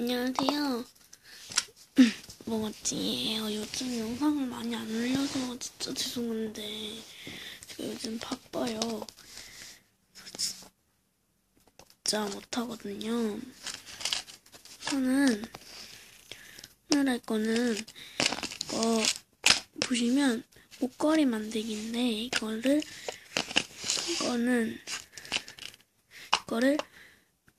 안녕하세요. 뭐같지? 어, 요즘 영상을 많이 안 올려서 진짜 죄송한데 제가 요즘 바빠요. 진짜 못하거든요. 저는 오늘 할 거는 이거 보시면 목걸이 만들기인데 이거를 이거는 이거를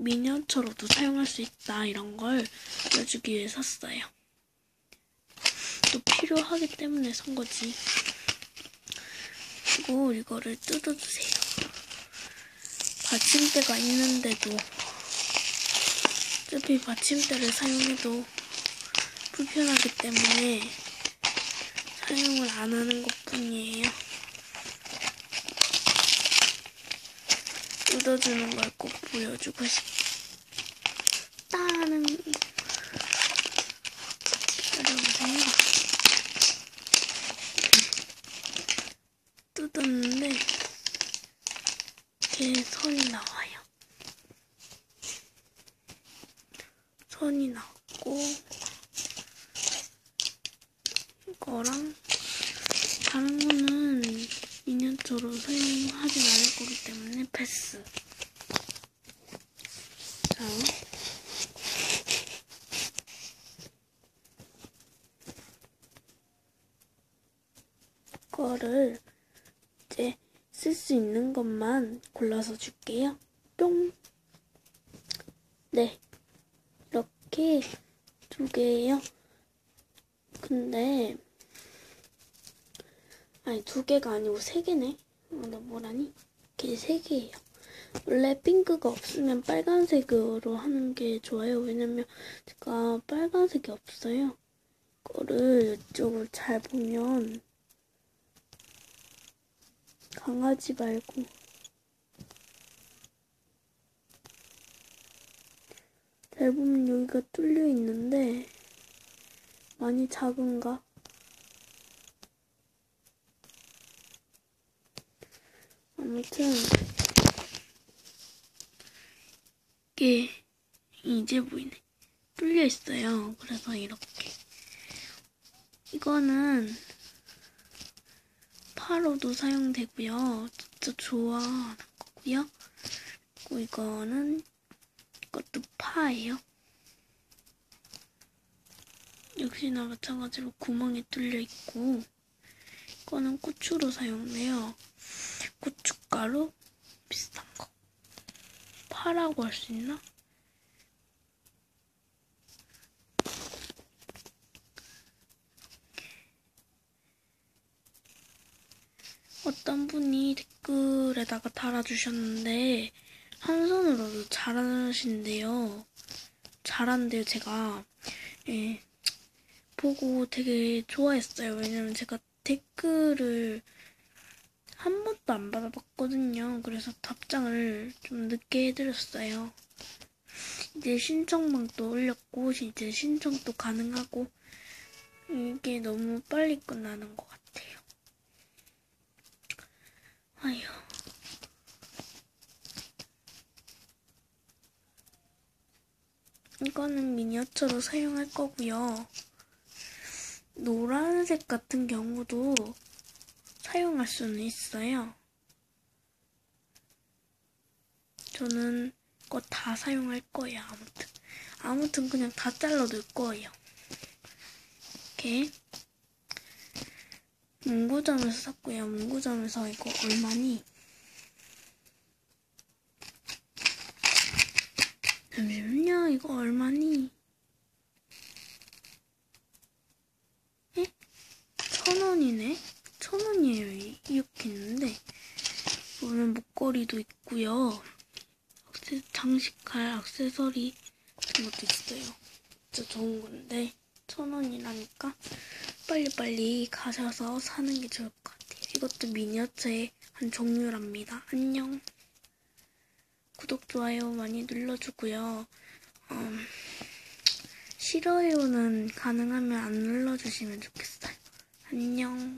미니어처로도 사용할 수 있다 이런 걸 알려주기 위해 샀어요. 또 필요하기 때문에 산 거지. 그리고 이거를 뜯어주세요. 받침대가 있는데도 어차피 받침대를 사용해도 불편하기 때문에 사용을 안 하는 것 뿐이에요. 뜯어주는 걸 꼭 보여주고 싶다는 기다려보세요. 뜯었는데 이렇게 선이 나와요. 선이 나왔고 이거랑 다른 거는 거기 패스. 자. 거를 이제 쓸 수 있는 것만 골라서 줄게요. 뿅. 네. 이렇게 두 개예요. 근데 아니 두 개가 아니고 세 개네. 어, 나 뭐라니? 이게 세 개예요. 원래 핑크가 없으면 빨간색으로 하는 게 좋아요. 왜냐면 제가 빨간색이 없어요. 이거를 이쪽을 잘 보면 강아지 말고 잘 보면 여기가 뚫려 있는데 많이 작은가? 아무튼 이게 이제 보이네. 뚫려 있어요. 그래서 이렇게 이거는 파로도 사용되고요. 진짜 좋아하는 거고요. 그리고 이거는 이것도 파예요. 역시나 마찬가지로 구멍이 뚫려 있고 이거는 고추로 사용돼요. 고 춧가루 비슷한 거. 파라고 할 수 있나? 어떤 분이 댓글에다가 달아주셨는데 한 손으로도 잘하신대요. 잘한대요, 제가. 예. 보고 되게 좋아했어요. 왜냐면 제가 댓글을 한 번도 안 받아봤거든요. 그래서 답장을 좀 늦게 해드렸어요. 이제 신청망도 올렸고, 이제 신청도 가능하고, 이게 너무 빨리 끝나는 것 같아요. 아휴. 이거는 미니어처로 사용할 거고요. 노란색 같은 경우도 사용할 수는 있어요. 저는 이거 다 사용할 거예요, 아무튼. 아무튼 그냥 다 잘라둘 거예요. 이렇게. 문구점에서 샀고요. 문구점에서 이거 얼마니? 잠시만요. 이거 얼마니? 에? 천 원이네? 천 원이에요. 이렇게 있는데. 오늘 목걸이도 있고요. 악세, 장식할 악세서리 같은 것도 있어요. 진짜 좋은 건데. 천 원이라니까 빨리빨리 가셔서 사는 게 좋을 것 같아요. 이것도 미니어처의 한 종류랍니다. 안녕. 구독, 좋아요 많이 눌러주고요. 음, 싫어요는 가능하면 안 눌러주시면 좋겠어요. 안녕.